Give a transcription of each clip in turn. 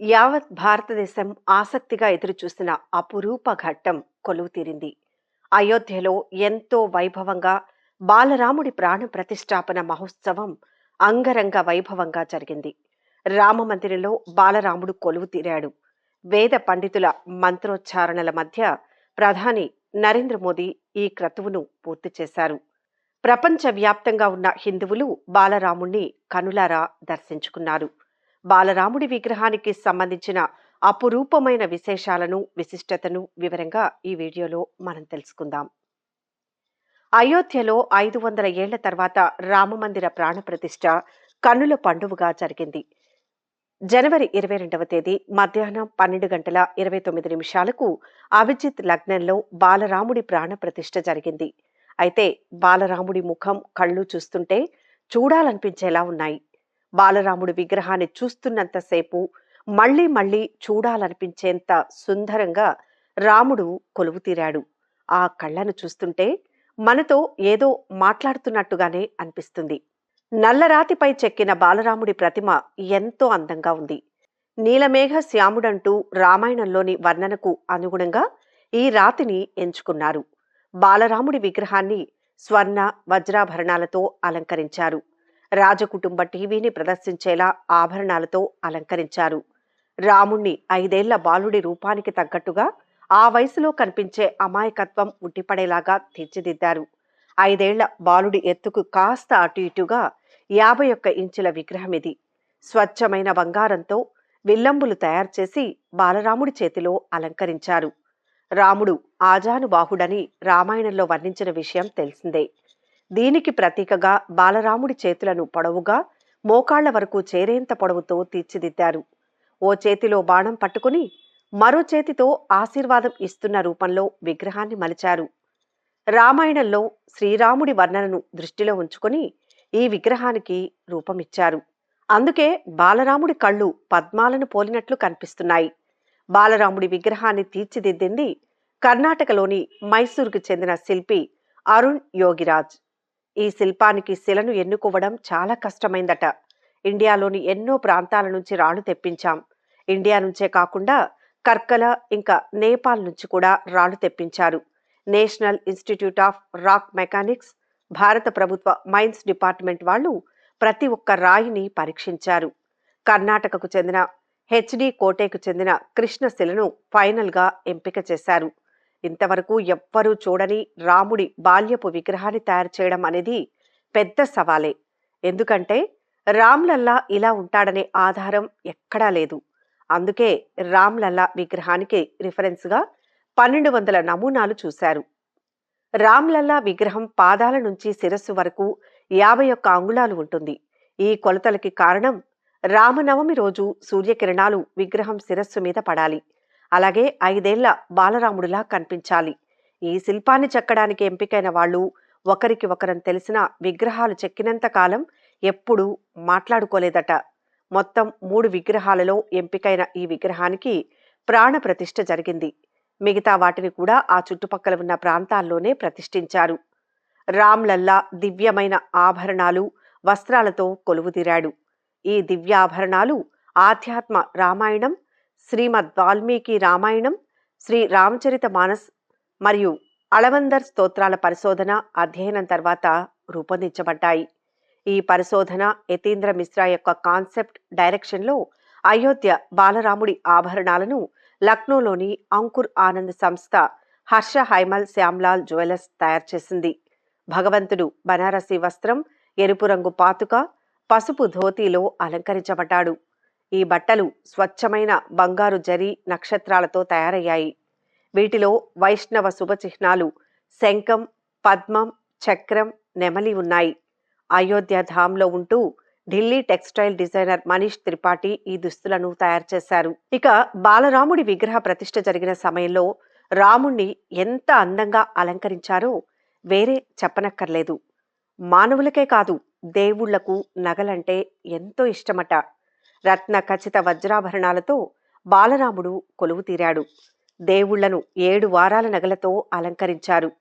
యావత్ భారతదేశం ఆసక్తిగా ఎదురుచూసిన అపురూప ఘట్టం కొలువు తీరింది అయోధ్యలో ఎంతో వైభవంగా బాలరాముడి ప్రాణ ప్రతిష్టాపన మహోత్సవం అంగరంగ వైభవంగా జరిగింది. రామమందిరంలో బాలరాముడు కొలువు తీరాడు. వేద పండితుల మంత్రోచ్చారణల మధ్య ప్రధాని నరేంద్ర మోదీ ఈ క్రతువును పూర్తి చేశారు. ప్రపంచవ్యాప్తంగా ఉన్న హిందువులు బాలరాముణ్ణి కనులారా దర్శించుకున్నారు. బాలరాముడి విగ్రహానికి సంబంధించిన అపురూపమైన విశేషాలను విశిష్టతను వివరంగా ఈ వీడియోలో మనం తెలుసుకుందాం. అయోధ్యలో ఐదు వందల ఏళ్ళ తర్వాత రామమందిర ప్రాణప్రతిష్ఠ కన్నుల పండువగా జరిగింది. జనవరి ఇరవై రెండవ తేదీ మధ్యాహ్నం పన్నెండు గంటల ఇరవై తొమ్మిది నిమిషాలకు అభిజిత్ లగ్నంలో బాలరాముడి ప్రాణప్రతిష్ఠ జరిగింది. అయితే బాలరాముడి ముఖం కళ్ళు చూస్తుంటే చూడాలనిపించేలా ఉన్నాయి. బాలరాముడి విగ్రహాన్ని చూస్తున్నంతసేపు మళ్ళీ మళ్ళీ చూడాలనిపించేంత సుందరంగా రాముడు కొలువు తీరాడు. ఆ కళ్ళను చూస్తుంటే మనతో ఏదో మాట్లాడుతున్నట్టుగానే అనిపిస్తుంది. నల్లరాతిపై చెక్కిన బాలరాముడి ప్రతిమ ఎంతో అందంగా ఉంది. నీలమేఘ శ్యాముడంటూ రామాయణంలోని వర్ణనకు అనుగుణంగా ఈ రాతిని ఎంచుకున్నారు. బాలరాముడి విగ్రహాన్ని స్వర్ణ వజ్రాభరణాలతో అలంకరించారు. రాజకుటుంబ టీవీని ప్రదర్శించేలా ఆభరణాలతో అలంకరించారు. రాముణ్ణి ఐదేళ్ళ బాలుడి రూపానికి తగ్గట్టుగా ఆ వయసులో కనిపించే అమాయకత్వం ఉట్టిపడేలాగా తీర్చిదిద్దారు. ఐదేళ్ళ బాలుడి ఎత్తుకు కాస్త అటు ఇటుగా యాభై ఒక్క ఇంచుల విగ్రహం ఇది. స్వచ్ఛమైన బంగారంతో విల్లంబులు తయారు చేసి బాలరాముడి చేతిలో అలంకరించారు. రాముడు ఆజానుబాహుడని రామాయణంలో వర్ణించిన విషయం తెలిసిందే. దీనికి ప్రతీకగా బాలరాముడి చేతులను పొడవుగా మోకాళ్ళ వరకు చేరేంత పొడవుతో తీర్చిదిద్దారు. ఓ చేతిలో బాణం పట్టుకుని మరో చేతితో ఆశీర్వాదం ఇస్తున్న రూపంలో విగ్రహాన్ని మలిచారు. రామాయణంలో శ్రీరాముడి వర్ణనను దృష్టిలో ఉంచుకొని ఈ విగ్రహానికి రూపమిచ్చారు. అందుకే బాలరాముడి కళ్ళు పద్మాలను పోలినట్లు కనిపిస్తున్నాయి. బాలరాముడి విగ్రహాన్ని తీర్చిదిద్దింది కర్ణాటకలోని మైసూరుకు చెందిన శిల్పి అరుణ్ యోగిరాజ్. ఈ శిల్పానికి శిలను ఎన్నుకోవడం చాలా కష్టమైందట. ఇండియాలోని ఎన్నో ప్రాంతాల నుంచి రాళ్ళు తెప్పించాం. ఇండియా నుంచే కాకుండా కర్కల ఇంకా నేపాల్ నుంచి కూడా రాళ్ళు తెప్పించారు. National institute of rock mechanics భారత ప్రభుత్వ మైన్స్ డిపార్ట్మెంట్ వాళ్ళు ప్రతి ఒక్క రాయిని పరీక్షించారు. కర్ణాటకకు చెందిన హెచ్డి కోటేకు చెందిన కృష్ణశిలను ఫైనల్గా ఎంపిక చేశారు. ఇంతవరకు ఎవ్వరూ చూడని రాముడి బాల్యపు విగ్రహాన్ని తయారు చేయడం అనేది పెద్ద సవాలే. ఎందుకంటే రామ్లల్లా ఇలా ఉంటాడనే ఆధారం ఎక్కడా లేదు. అందుకే రామ్లల్లా విగ్రహానికి రిఫరెన్స్గా పన్నెండు వందల నమూనాలు చూశారు. రామ్లల్లా విగ్రహం పాదాల నుంచి శిరస్సు వరకు యాభై ఒక్క అంగుళాలు ఉంటుంది. ఈ కొలతలకి కారణం రామనవమి రోజు సూర్యకిరణాలు విగ్రహం శిరస్సు మీద పడాలి. అలాగే ఐదేళ్ళ బాలరాముడిలా కనిపించాలి. ఈ శిల్పాన్ని చెక్కడానికి ఎంపికైన వాళ్ళు ఒకరికి ఒకరం తెలిసిన విగ్రహాలు చెక్కినంత కాలం ఎప్పుడూ మాట్లాడుకోలేదట. మొత్తం మూడు విగ్రహాలలో ఎంపికైన ఈ విగ్రహానికి ప్రాణ ప్రతిష్ఠ జరిగింది. మిగతా వాటిని కూడా ఆ చుట్టుపక్కల ఉన్న ప్రాంతాల్లోనే ప్రతిష్ఠించారు. రామ్లల్లా దివ్యమైన ఆభరణాలు వస్త్రాలతో కొలువుదీరాడు. ఈ దివ్యాభరణాలు ఆధ్యాత్మ రామాయణం శ్రీమద్ వాల్మీకి రామాయణం శ్రీ రామచరిత మానస్ మరియు అళవందర్ స్తోత్రాల పరిశోధన అధ్యయనం తర్వాత రూపొందించబడ్డాయి. ఈ పరిశోధన యతీంద్ర మిశ్రా యొక్క కాన్సెప్ట్ డైరెక్షన్లో అయోధ్య బాలరాముడి ఆభరణాలను లక్నోలోని అంకుర్ ఆనంద్ సంస్థ హర్ష హైమల్ శ్యామ్లాల్ జ్యువెలర్స్ తయారు చేసింది. భగవంతుడు బనారసి వస్త్రం ఎరుపు రంగు పాతుక పసుపు ధోతీలో అలంకరించబడ్డాడు. ఈ బట్టలు స్వచ్ఛమైన బంగారు జరి నక్షత్రాలతో తయారయ్యాయి. వీటిలో వైష్ణవ శుభచిహ్నాలు శంఖం పద్మం చక్రం నెమలి ఉన్నాయి. అయోధ్య ధామ్లో ఉంటూ ఢిల్లీ టెక్స్టైల్ డిజైనర్ మనీష్ త్రిపాఠి ఈ దుస్తులను తయారు చేశారు. ఇక బాలరాముడి విగ్రహ ప్రతిష్ఠ జరిగిన సమయంలో రాముణ్ణి ఎంత అందంగా అలంకరించారో వేరే చెప్పనక్కర్లేదు. మానవులకే కాదు దేవుళ్ళకు నగలంటే ఎంతో ఇష్టమట. రత్న ఖచ్చిత వజ్రాభరణాలతో బాలరాముడు కొలువు తీరాడు. దేవుళ్ళను ఏడు వారాల నగలతో అలంకరించారు.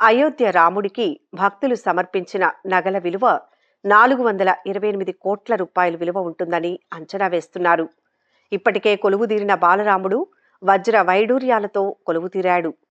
అయోధ్య రాముడికి భక్తులు సమర్పించిన నగల విలువ నాలుగు వందల ఇరవై ఎనిమిది కోట్ల రూపాయల విలువ ఉంటుందని అంచనా వేస్తున్నారు. ఇప్పటికే కొలువుదీరిన బాలరాముడు వజ్ర వైడూర్యాలతో కొలువుతీరాడు